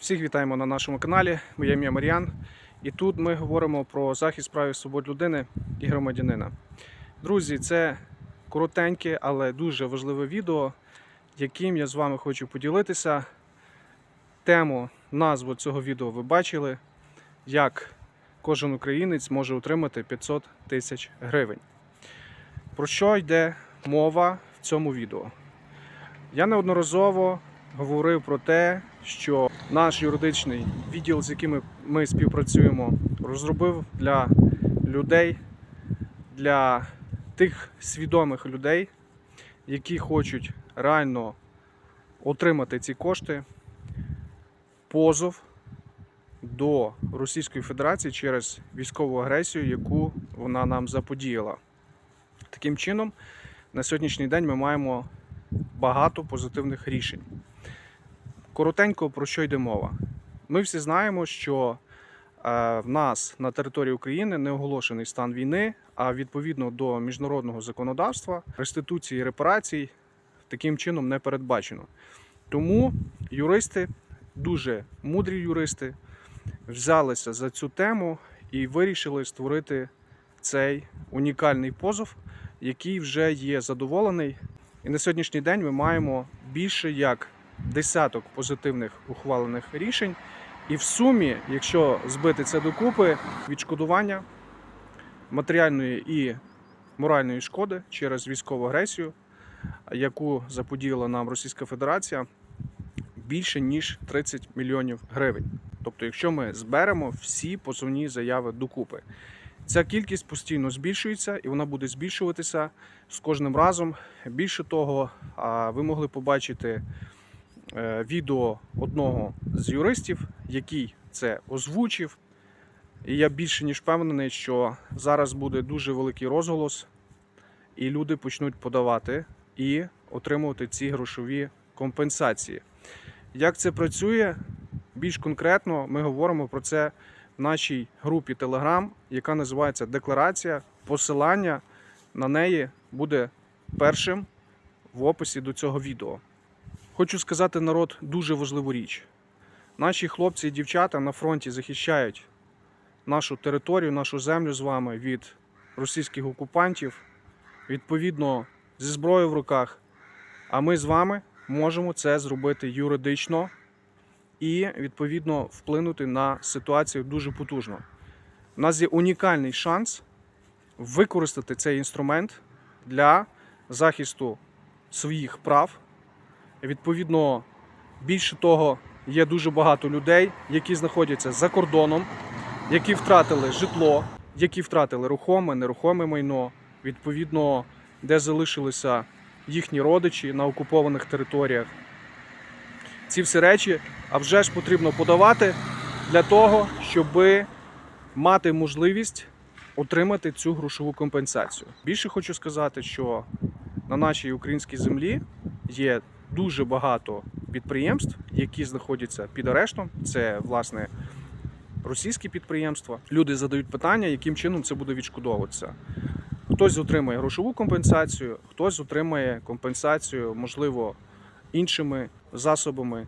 Всіх вітаємо на нашому каналі. Моє ім'я Мар'ян. І тут ми говоримо про захист прав і свобод людини і громадянина. Друзі, це коротеньке, але дуже важливе відео, яким я з вами хочу поділитися. Тему, назву цього відео ви бачили, як кожен українець може отримати 500 тисяч гривень. Про що йде мова в цьому відео? Я неодноразово говорив про те, що наш юридичний відділ, з яким ми співпрацюємо, розробив для людей, для тих свідомих людей, які хочуть реально отримати ці кошти, позов до Російської Федерації через військову агресію, яку вона нам заподіяла. Таким чином, на сьогоднішній день ми маємо багато позитивних рішень. Коротенько про що йде мова. Ми всі знаємо, що е, в нас на території України не оголошений стан війни, а відповідно до міжнародного законодавства реституції репарацій таким чином не передбачено. Тому юристи, дуже мудрі юристи, взялися за цю тему і вирішили створити цей унікальний позов, який вже є задоволений. І на сьогоднішній день ми маємо більше як десяток позитивних ухвалених рішень. І в сумі, якщо збити це докупи, відшкодування матеріальної і моральної шкоди через військову агресію, яку заподіяла нам Російська Федерація, більше ніж 30 мільйонів гривень. Тобто, якщо ми зберемо всі позовні заяви докупи, ця кількість постійно збільшується і вона буде збільшуватися з кожним разом. Більше того, ви могли побачити відео одного з юристів, який це озвучив. І я більше ніж впевнений, що зараз буде дуже великий розголос, і люди почнуть подавати і отримувати ці грошові компенсації. Як це працює? Більш конкретно ми говоримо про це в нашій групі Telegram, яка називається Декларація. Посилання на неї буде першим в описі до цього відео. Хочу сказати народ дуже важливу річ. Наші хлопці і дівчата на фронті захищають нашу територію, нашу землю з вами від російських окупантів, відповідно зі зброєю в руках. А ми з вами можемо це зробити юридично і відповідно вплинути на ситуацію дуже потужно. У нас є унікальний шанс використати цей інструмент для захисту своїх прав. Відповідно, більше того, є дуже багато людей, які знаходяться за кордоном, які втратили житло, які втратили рухоме, нерухоме майно, відповідно, де залишилися їхні родичі на окупованих територіях. Ці всі речі, а вже ж потрібно подавати для того, щоб мати можливість отримати цю грошову компенсацію. Bільше хочу сказати, що на нашій українській землі є дуже багато підприємств, які знаходяться під арештом. Це власне російські підприємства. Люди задають питання, яким чином це буде відшкодовуватися. Хтось отримає грошову компенсацію, хтось отримає компенсацію, можливо, іншими засобами.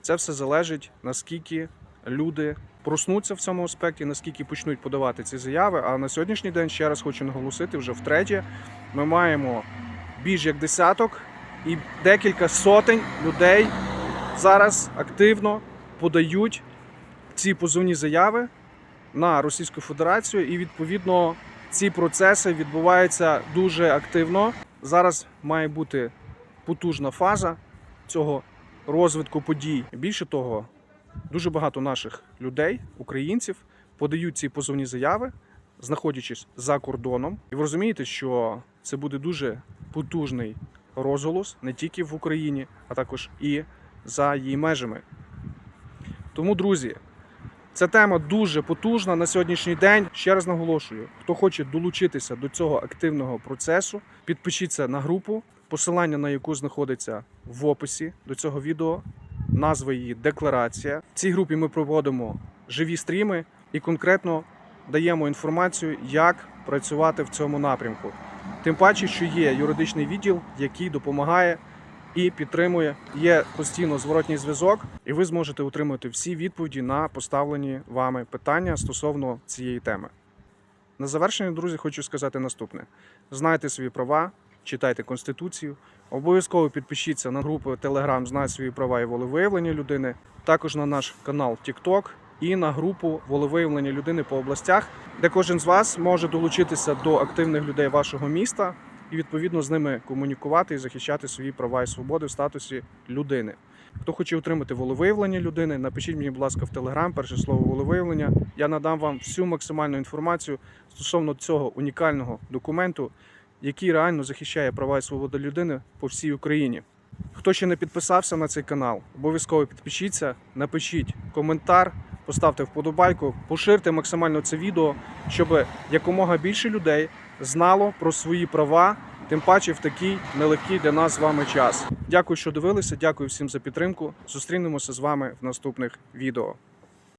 Це все залежить наскільки люди проснуться в цьому аспекті, наскільки почнуть подавати ці заяви. А на сьогоднішній день ще раз хочу наголосити, вже втретє, ми маємо більш як десяток і декілька сотень людей зараз активно подають ці позовні заяви на Російську Федерацію, і відповідно ці процеси відбуваються дуже активно. Зараз має бути потужна фаза цього розвитку подій. Більше того, дуже багато наших людей, українців, подають ці позовні заяви, знаходячись за кордоном. І ви розумієте, що це буде дуже потужний розголос не тільки в Україні, а також і за її межами. Тому, друзі, ця тема дуже потужна на сьогоднішній день. Ще раз наголошую, хто хоче долучитися до цього активного процесу, підпишіться на групу, посилання на яку знаходиться в описі до цього відео. Назва її декларація. В цій групі ми проводимо живі стріми і конкретно даємо інформацію, як працювати в цьому напрямку. Тим паче, що є юридичний відділ, який допомагає і підтримує. Є постійно зворотній зв'язок, і ви зможете отримати всі відповіді на поставлені вами питання стосовно цієї теми. На завершення, друзі, хочу сказати наступне: знайте свої права, читайте Конституцію. Обов'язково підпишіться на групу Telegram Знай свої права і волевиявлення людини, також на наш канал TikTok і на групу волевиявлення людини по областях, де кожен з вас може долучитися до активних людей вашого міста і відповідно з ними комунікувати і захищати свої права і свободи в статусі людини. Хто хоче отримати волевиявлення людини, напишіть мені, будь ласка, в Телеграм, перше слово волевиявлення. Я надам вам всю максимальну інформацію стосовно цього унікального документу, який реально захищає права і свободи людини по всій Україні. Хто ще не підписався на цей канал, обов'язково підпишіться, напишіть коментар, поставте вподобайку, поширте максимально це відео, щоб якомога більше людей знало про свої права, тим паче в такий нелегкий для нас з вами час. Дякую, що дивилися. Дякую всім за підтримку. Зустрінемося з вами в наступних відео.